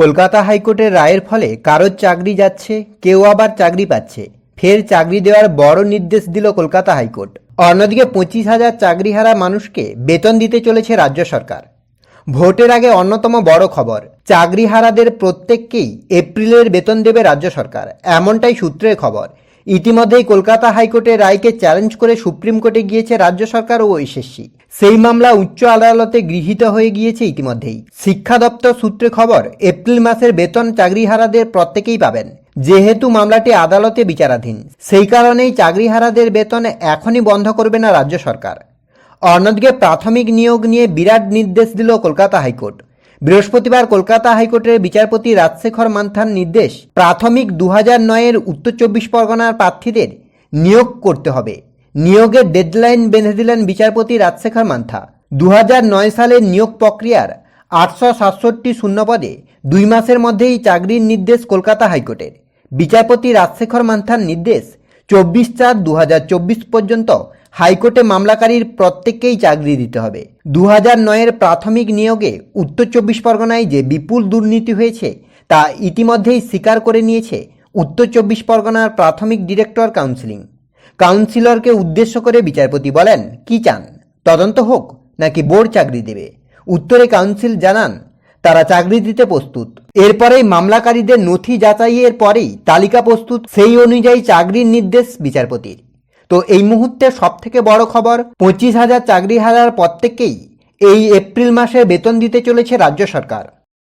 কলকাতা হাইকোর্টের রায়ের ফলে কারোর চাকরি যাচ্ছে, কেউ আবার চাকরি পাচ্ছে। ফের চাকরি দেওয়ার বড় নির্দেশ দিল কলকাতা হাইকোর্ট। অন্যদিকে পঁচিশ হাজার চাকরিহারা মানুষকে বেতন দিতে চলেছে রাজ্য সরকার। ভোটের আগে অন্যতম বড় খবর, চাকরিহারাদের প্রত্যেককেই এপ্রিলের বেতন দেবে রাজ্য সরকার, এমনটাই সূত্রের খবর। ইতিমধ্যেই কলকাতা হাইকোর্টের রায়কে চ্যালেঞ্জ করে সুপ্রিম কোর্টে গিয়েছে রাজ্য সরকার ও এসএসসি সেই মামলা উচ্চ আদালতে গৃহীত হয়ে গিয়েছে ইতিমধ্যেই। শিক্ষা দপ্তর সূত্রে খবর, এপ্রিল মাসের বেতন চাকরিহারাদের প্রত্যেকেই পাবেন। যেহেতু মামলাটি আদালতে বিচারাধীন, সেই কারণেই চাকরিহারাদের বেতন এখনই বন্ধ করবে না রাজ্য সরকার। অন্যদিকে প্রাথমিক নিয়োগ নিয়ে বিরাট নির্দেশ দিল কলকাতা হাইকোর্ট। বৃহস্পতিবার কলকাতা হাইকোর্টের বিচারপতি রাজশেখর মান্থার নির্দেশ প্রাথমিক দু হাজার নয়ের উত্তর চব্বিশ পরগনার প্রার্থীদের নিয়োগ করতে হবে। নিয়োগের ডেডলাইন বেঁধে দিলেন বিচারপতি রাজশেখর মান্থা। দু নয় সালের নিয়োগ প্রক্রিয়ার আটশো সাতষট্টি শূন্যপদে দুই মাসের মধ্যেই চাকরির নির্দেশ কলকাতা হাইকোর্টের। বিচারপতি রাজশেখর মান্থার নির্দেশ চব্বিশ চার দু পর্যন্ত হাইকোর্টে মামলাকারীর প্রত্যেককেই চাকরি দিতে হবে। দু হাজার নয়ের প্রাথমিক নিয়োগে উত্তর চব্বিশ পরগনায় যে বিপুল দুর্নীতি হয়েছে, তা ইতিমধ্যেই স্বীকার করে নিয়েছে উত্তর চব্বিশ পরগনার প্রাথমিক ডিরেক্টর কাউন্সিলিং। কাউন্সিলরকে উদ্দেশ্য করে বিচারপতি বলেন, কি চান? তদন্ত হোক নাকি বোর্ড চাকরি দেবে? উত্তরে কাউন্সিল জানান, তারা চাকরি দিতে প্রস্তুত। এরপরেই মামলাকারীদের নথি যাচাইয়ের পরেই তালিকা প্রস্তুত। সেই অনুযায়ী চাকরির নির্দেশ বিচারপতির। তো এই মুহূর্তে সব থেকে বড় খবর, পঁচিশ হাজার চাকরি হারার প্রত্যেককেই এই এপ্রিল মাসে বেতন দিতে চলেছে রাজ্য সরকার।